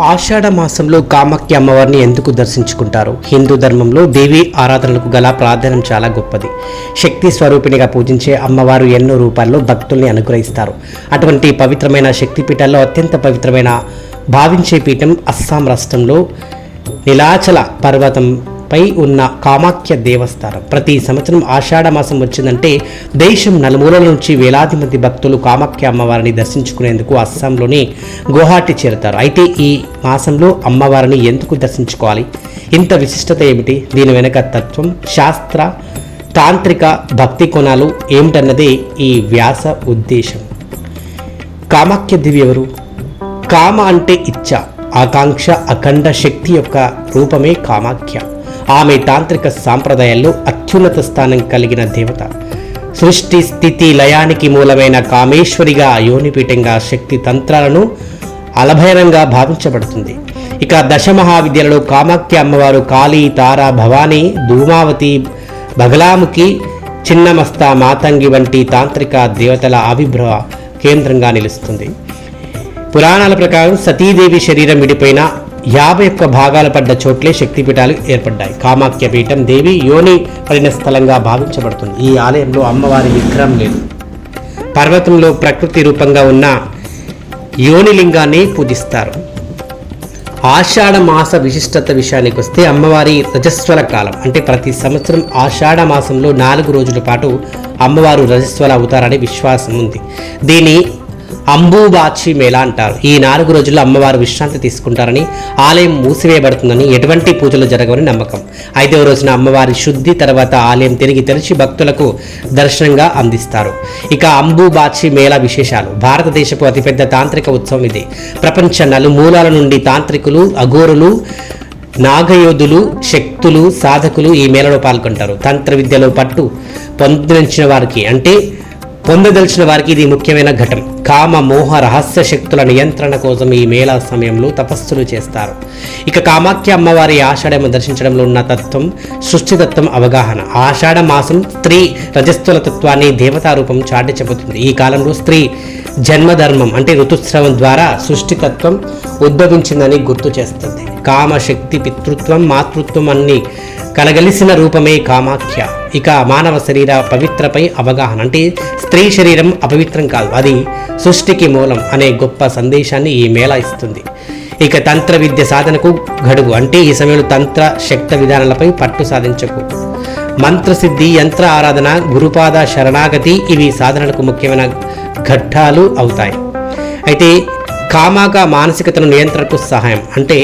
ఆషాఢ మాసంలో కామాఖ్య అమ్మవారిని ఎందుకు దర్శించుకుంటారు? హిందూ ధర్మంలో దేవి ఆరాధనలకు గల ప్రాధాన్యం చాలా గొప్పది. శక్తి స్వరూపిణిగా పూజించే అమ్మవారు ఎన్నో రూపాల్లో భక్తుల్ని అనుగ్రహిస్తారు. అటువంటి పవిత్రమైన శక్తి పీఠాల్లో అత్యంత పవిత్రమైన భావించే పీఠం అస్సాం రాష్ట్రంలో నీలాచల పై ఉన్న కామాఖ్య దేవస్థానం. ప్రతి సంవత్సరం ఆషాఢ మాసం వచ్చిందంటే దేశం నలుమూలల నుంచి వేలాది మంది భక్తులు కామాఖ్య అమ్మవారిని దర్శించుకునేందుకు అస్సాంలోని గువాహటి చేరుతారు. అయితే ఈ మాసంలో అమ్మవారిని ఎందుకు దర్శించుకోవాలి? ఇంత విశిష్టత ఏమిటి? దీని వెనుక తత్వం శాస్త్ర తాంత్రిక భక్తి కోణాలు ఏమిటన్నదే ఈ వ్యాస ఉద్దేశం. కామాఖ్య దేవి ఎవరు? కామ అంటే ఇచ్చ. ఆకాంక్ష అఖండ శక్తి యొక్క రూపమే కామాఖ్య. ఆమె తాంత్రిక సాంప్రదాయాల్లో అత్యున్నత స్థానం కలిగిన దేవత. సృష్టి స్థితి లయానికి మూలమైన కామేశ్వరిగా యోనిపీఠంగా శక్తి తంత్రాలను అలభైరంగా భావించబడుతుంది. ఇక దశమహావిద్యలలో కామాఖ్య అమ్మవారు కాళీ తార భవానీ ధూమావతి బగలాముఖి చిన్నమస్త మాతంగి వంటి తాంత్రిక దేవతల ఆవిర్భావ కేంద్రంగా నిలుస్తుంది. పురాణాల ప్రకారం సతీదేవి శరీరం విడిపోయిన యాభై ఒక్క భాగాలు పడ్డ చోట్లే శక్తిపీఠాలు ఏర్పడ్డాయి. కామాఖ్య పీఠం దేవి యోని పడిన స్థలంగా భావించబడుతుంది. ఈ ఆలయంలో అమ్మవారి విగ్రహం లేదు. పర్వతంలో ప్రకృతి రూపంగా ఉన్న యోనిలింగాన్ని పూజిస్తారు. ఆషాఢ మాస విశిష్టత విషయానికి వస్తే అమ్మవారి రజస్వల కాలం అంటే ప్రతి సంవత్సరం ఆషాఢ మాసంలో నాలుగు రోజుల పాటు అమ్మవారు రజస్వల అవుతారనే విశ్వాసం ఉంది. దీని అంబుబాచి మేళ అంటారు. ఈ నాలుగు రోజుల్లో అమ్మవారు విశ్రాంతి తీసుకుంటారని ఆలయం మూసివేయబడుతుందని ఎటువంటి పూజలు జరగవని నమ్మకం. ఐదవ రోజున అమ్మవారి శుద్ధి తర్వాత ఆలయం తిరిగి తెరిచి భక్తులకు దర్శనంగా అందిస్తారు. ఇక అంబుబాచి మేళ విశేషాలు. భారతదేశపు అతిపెద్ద తాంత్రిక ఉత్సవం ఇది. ప్రపంచ నలుమూలాల నుండి తాంత్రికులు అఘోరులు నాగయోధులు శక్తులు సాధకులు ఈ మేళలో పాల్గొంటారు. తంత్ర విద్యలో పట్టు పొందించిన వారికి అంటే పొందదలిచిన వారికి ఇది ముఖ్యమైన ఘటం. కామ మోహ రహస్య శక్తుల నియంత్రణ కోసం ఈ మేళా సమయంలో తపస్సులు చేస్తారు. ఇక కామాఖ్య అమ్మవారి ఆషాఢం దర్శించడంలో ఉన్న తత్వం సృష్టితత్వం అవగాహన. ఆషాఢ మాసం స్త్రీ రజస్థుల తత్వాన్ని దేవతారూపం చాటి చెబుతుంది. ఈ కాలంలో స్త్రీ జన్మధర్మం అంటే ఋతుస్రవం ద్వారా సృష్టితత్వం ఉద్భవించిందని గుర్తు చేస్తుంది. కామశక్తి పితృత్వం మాతృత్వం అన్ని కలగలిసిన రూపమే కామాఖ్య. ఇక మానవ శరీర పవిత్రపై అవగాహన అంటే స్త్రీ శరీరం అపవిత్రం కాదు అది సృష్టికి మూలం అనే గొప్ప సందేశాన్ని ఈ మేళ ఇస్తుంది. ఇక తంత్ర విద్య సాధనకు గడువు అంటే ఈ సమయంలో తంత్ర శక్త విధానాలపై పట్టు సాధించకు. మంత్రసిద్ధి యంత్ర ఆరాధన గురుపాద శరణాగతి ఇవి సాధనలకు ముఖ్యమైన ఘట్టాలు అవుతాయి. అయితే కామాక మానసికతను నియంత్రణకు సహాయం అంటే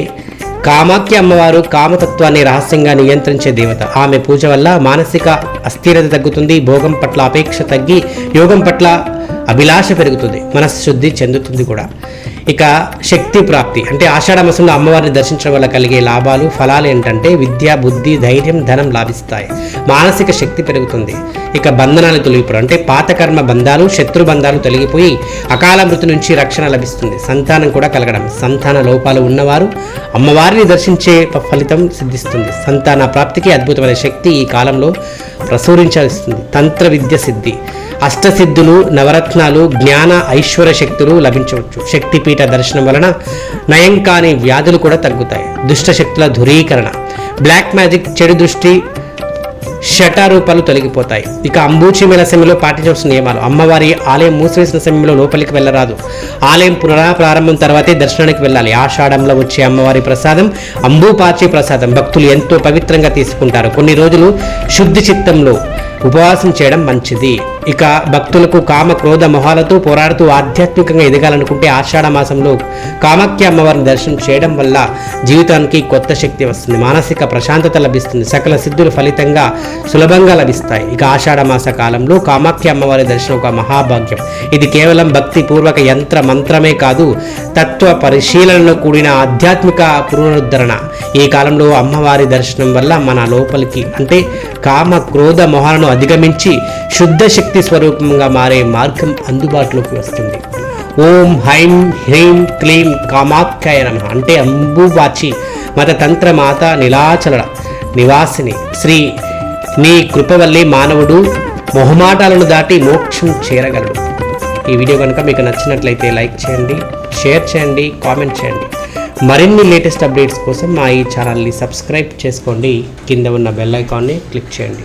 కామాఖ్య అమ్మవారు కామతత్వాన్ని రహస్యంగా నియంత్రించే దేవత. ఆమె పూజ వల్ల మానసిక అస్థిరత తగ్గుతుంది భోగం పట్ల అపేక్ష తగ్గి యోగం పట్ల అభిలాష పెరుగుతుంది మనశ్శుద్ధి చెందుతుంది కూడా. ఇక శక్తి ప్రాప్తి అంటే ఆషాఢ మాసంలో అమ్మవారిని దర్శించడం వల్ల కలిగే లాభాలు ఫలాలు ఏంటంటే విద్య బుద్ధి ధైర్యం ధనం లాభిస్తాయి. మానసిక శక్తి పెరుగుతుంది. ఇక బంధనాలు తొలగిపోవడం అంటే పాతకర్మ బంధాలు శత్రు బంధాలు తొలగిపోయి అకాల మృతి నుంచి రక్షణ లభిస్తుంది. సంతానం కూడా కలగడం సంతాన లోపాలు ఉన్నవారు అమ్మవారిని దర్శించే ఫలితం సిద్ధిస్తుంది. సంతాన ప్రాప్తికి అద్భుతమైన శక్తి ఈ కాలంలో ప్రసూరించాల్సింది తంత్ర విద్య సిద్ధి. అష్టసిద్ధులు నవరత్నాలు జ్ఞాన ఐశ్వర్య శక్తులు లభించవచ్చు. శక్తిపీఠ దర్శనం వలన నయం కాని వ్యాధులు కూడా తగ్గుతాయి. దుష్ట శక్తుల ధురీకరణ బ్లాక్ మ్యాజిక్ చెడు దృష్టి షటారూపాలు తొలగిపోతాయి. ఇక అంబూచి మేళ సమయంలో పాటించవలసిన నియమాలు. అమ్మవారి ఆలయం మూసివేసిన సమయంలో లోపలికి వెళ్ళరాదు. ఆలయం పునరా ప్రారంభం తర్వాతే దర్శనానికి వెళ్ళాలి. ఆషాఢంలో వచ్చే అమ్మవారి ప్రసాదం అంబూపాచి ప్రసాదం. భక్తులు ఎంతో పవిత్రంగా తీసుకుంటారు. కొన్ని రోజులు శుద్ధి చిత్తంలో ఉపవాసం చేయడం మంచిది. ఇక భక్తులకు కామ క్రోధ మొహాలతో పోరాడుతూ ఆధ్యాత్మికంగా ఎదగాలనుకుంటే ఆషాఢ మాసంలో కామాఖ్య అమ్మవారిని దర్శనం చేయడం వల్ల జీవితానికి కొత్త శక్తి వస్తుంది. మానసిక ప్రశాంతత లభిస్తుంది. సకల సిద్ధులు ఫలితంగా సులభంగా లభిస్తాయి. ఇక ఆషాఢ మాస కాలంలో కామాఖ్య అమ్మవారి దర్శనం ఒక మహాభాగ్యం. ఇది కేవలం భక్తి పూర్వక యంత్ర మంత్రమే కాదు తత్వ పరిశీలనలో కూడిన ఆధ్యాత్మిక పునరుద్ధరణ. ఈ కాలంలో అమ్మవారి దర్శనం వల్ల మన లోపలికి అంటే కామ క్రోధ మొహాలను అధిగమించి శుద్ధ శక్తి శక్తి స్వరూపంగా మారే మార్గం అందుబాటులోకి వస్తుంది. ఓం హైం హ్రీం క్లీం కామాఖ్యాయ నమ. అంటే అంబువాచి మత తంత్ర మాత నిలాచల నివాసిని. శ్రీ నీ కృప వల్లే మానవుడు మొహమాటాలను దాటి మోక్షం చేరగలడు. ఈ వీడియో కనుక మీకు నచ్చినట్లయితే లైక్ చేయండి షేర్ చేయండి కామెంట్ చేయండి. మరిన్ని లేటెస్ట్ అప్డేట్స్ కోసం మా ఈ ఛానల్ని సబ్స్క్రైబ్ చేసుకోండి. కింద ఉన్న బెల్ ఐకాన్ని క్లిక్ చేయండి.